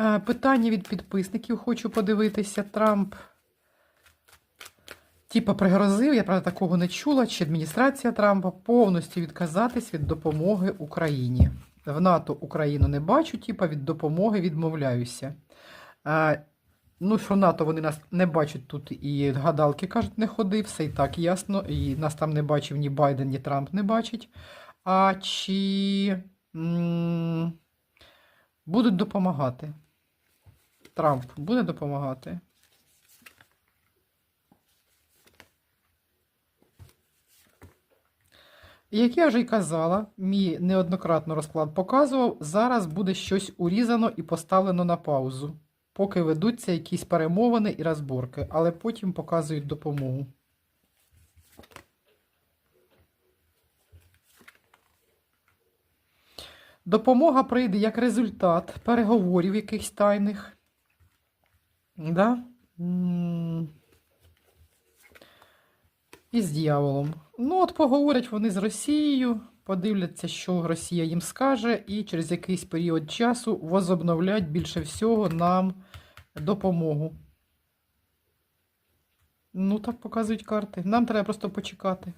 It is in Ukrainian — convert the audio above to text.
Е, Питання від підписників хочу подивитися. Трамп типа пригрозив, я правда такого не чула, чи адміністрація Трампа повністю відказатись від допомоги Україні. В НАТО Україну не бачу, типа від допомоги відмовляюся. Е, Ну, що НАТО вони нас не бачать тут і гадалки кажуть, не ходи, все і так ясно. І нас там не бачив ні Байден, ні Трамп не бачить. А чи м, будуть допомагати? Трамп буде допомагати? Як я вже й казала, мій неоднократно розклад показував, зараз буде щось урізано і поставлено на паузу, поки ведуться якісь перемовини і розборки, але потім показують допомогу. Допомога прийде як результат переговорів якихось тайних. Да? І з дьяволом. Ну, от поговорять вони з Росією, подивляться, що Росія їм скаже, і через якийсь період часу возобновлять більше всього нам допомогу. Ну, так показують карти. Нам треба просто почекати.